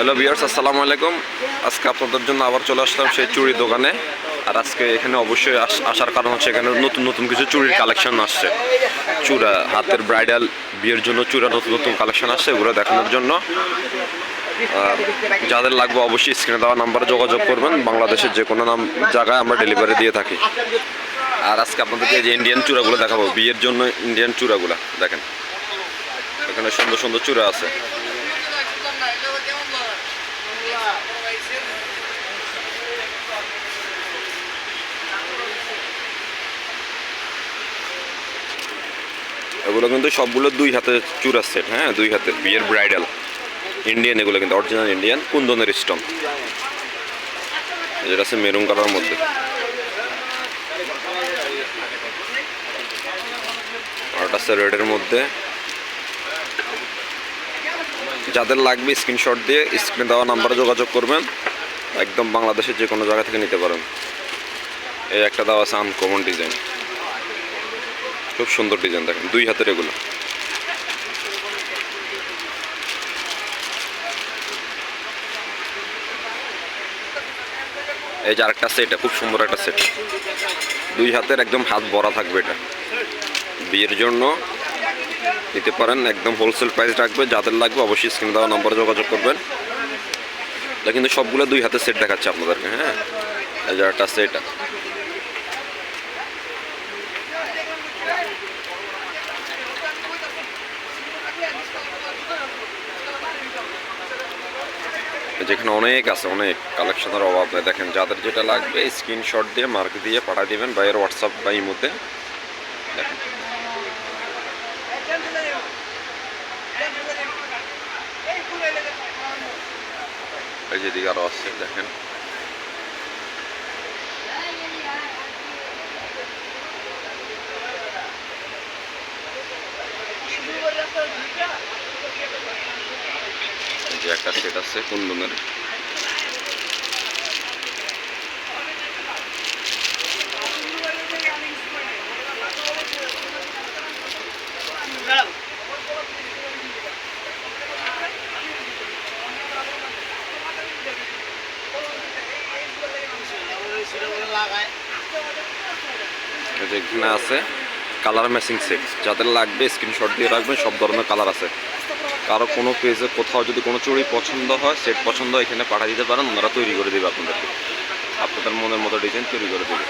Hello বিয়ার্স আসসালামু আলাইকুম। আজকে আপনাদের জন্য আবার চলে আসলাম সেই চুড়ি দোকানে। আর আজকে এখানে অবশ্যই আস- আসার কারণ হচ্ছে এখানে নতুন নতুন কিছু চুড়ির কালেকশন আসছে। চূড়া হাতের ব্রাইডাল বিয়ের জন্য চূড়া নতুন নতুন কালেকশন আসছে এগুলো দেখানোর জন্য। যাদের লাগবে অবশ্যই স্ক্রিনে দেওয়া নাম্বারে যোগাযোগ করবেন। বাংলাদেশের যে কোনো নাম জায়গায় আমরা ডেলিভারি দিয়ে থাকি। আর আজকে আপনাদেরকে যে ইন্ডিয়ান চূড়াগুলো দেখাবো। বিয়ের জন্য ইন্ডিয়ান চূড়াগুলো, দেখেন। এখানে সুন্দর সুন্দর চূড়া আছে। এগুলো কিন্তু সবগুলো দুই হাতে চূড়ার সেট হ্যাঁ দুই হাতে। বিয়ের ব্রাইডাল ইন্ডিয়ান এগুলো কিন্তু অরিজিনাল ইন্ডিয়ান কুন্দনের স্টোন যেটা আছে মেরুন কালার মধ্যে। আর ওটা আছে রেডের মধ্যে। যাদের লাগবে স্ক্রিনশট দিয়ে স্ক্রিনে দেওয়া নাম্বারে যোগাযোগ করবেন। একদম বাংলাদেশের যে কোনো জায়গা থেকে নিতে পারেন। এই একটা দেওয়া আছে আনকমন ডিজাইন খুব সুন্দর ডিজাইন দেখেন, দুই হাতের এগুলো। এই যে আরেকটা সেট খুব সুন্দর একটা সেট দুই হাতের একদম হাত ভরা থাকবে এটা। বিয়ের জন্য নিতে পারেন, একদম হোলসেল প্রাইস রাখবে, যাদের লাগবে অবশ্যই স্ক্রিনে দেওয়া নম্বরে যোগাযোগ করবেন। এটা কিন্তু সবগুলো দুই হাতের সেট দেখাচ্ছে আপনাদেরকে হ্যাঁ? এই যে একটা সেট যেখানে অনেক আছে, অনেক কালেকশনের অভাব। দেখেন, যাদের যেটা লাগবে, স্ক্রিনশট দিয়ে, মার্ক দিয়ে পাঠিয়ে দিবেন বা এর হোয়াটসঅ্যাপ বা ইমোতে। দেখেন। এই যেদিকে আরও আছে, দেখেন। যে একটা সেট আছে কুন্দনের। এখানে আছে। কালার ম্যাচিং সেট যাদের লাগবে স্ক্রিনশট দিয়ে রাখবেন, সব ধরনের কালার আছে। কারও কোনো পেজে কোথাও যদি কোনো চুড়ি পছন্দ হয় সেট পছন্দ হয়, এখানে পাঠিয়ে দিতে পারেন, ওনারা তৈরি করে দেবে আপনাদেরকে। আপনাদের মনের মতো ডিজাইন তৈরি করে দেবে।